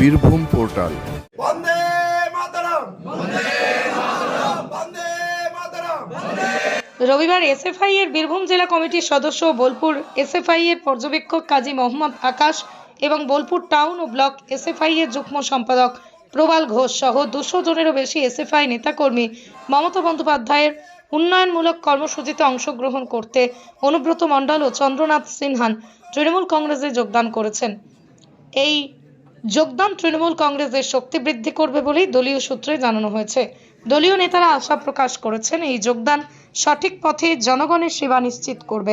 Birbhum portal. রবিবার SFI এর বীরভূম জেলা কমিটির সদস্য বোলপুর এসএফআই এর পর্যবেক্ষক কাজী মোহাম্মদ আকাশ এবং বোলপুর টাউন ও ব্লক এসএফআই এর যুগ্ম সম্পাদক প্রবাল ঘোষ সহ দুশো জনেরও বেশি এসএফআই নেতাকর্মী মমতা বন্দ্যোপাধ্যায়ের উন্নয়নমূলক কর্মসূচিতে অংশগ্রহণ করতে অনুব্রত মণ্ডল ও চন্দ্রনাথ সিনহান তৃণমূল কংগ্রেসে যোগদান করেছেন। এই যোগদান তৃণমূল কংগ্রেসের শক্তি বৃদ্ধি করবে বলেই দলীয় সূত্রে জানানো হয়েছে। দলীয় নেতারা আশা প্রকাশ করেছেন, এই যোগদান সঠিক পথে জনগণের সেবা নিশ্চিত করবে।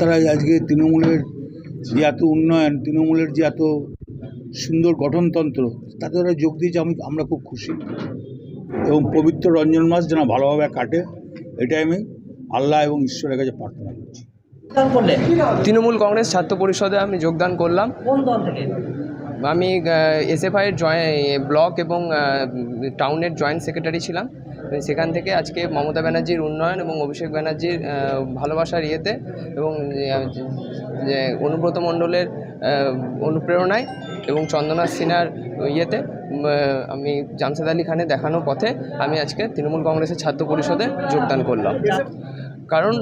তারা আজকে তৃণমূলের যে এত উন্নয়ন, তৃণমূলের যে এত সুন্দর গঠনতন্ত্র, তাতে ওরা যোগ দিয়েছে, আমি, আমরা খুব খুশি। এবং পবিত্র রঞ্জন মাস যেন ভালোভাবে কাটে, এটাই আমি আল্লাহ এবং ঈশ্বরের কাছে প্রার্থনা করছি। তৃণমূল কংগ্রেস ছাত্র পরিষদে আমি যোগদান করলাম। কোন দল থেকে? আমি এসএফআইয়ের জয় ব্লক এবং টাউনের জয়েন্ট সেক্রেটারি ছিলাম। সেখান থেকে আজকে মমতা ব্যানার্জির উন্নয়ন এবং অভিষেক ব্যানার্জির ভালোবাসার ইয়েতে এবং অনুব্রত মণ্ডলের অনুপ্রেরণায় এবং চন্দনা সিনহার ইয়েতে আমি জামশেদ আলী খানে দেখানো পথে আমি আজকে তৃণমূল কংগ্রেসের ছাত্র পরিষদে যোগদান করলাম। কারণ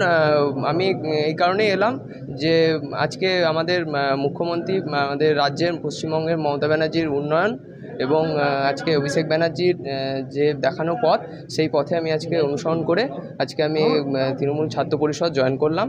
আমি এই কারণেই এলাম যে আজকে আমাদের মুখ্যমন্ত্রী, আমাদের রাজ্যের পশ্চিমবঙ্গের মমতা ব্যানার্জির উন্নয়ন এবং আজকে অভিষেক ব্যানার্জির যে দেখানো পথ, সেই পথে আমি আজকে অনুসরণ করে আজকে আমি তৃণমূল ছাত্র পরিষদ জয়েন করলাম।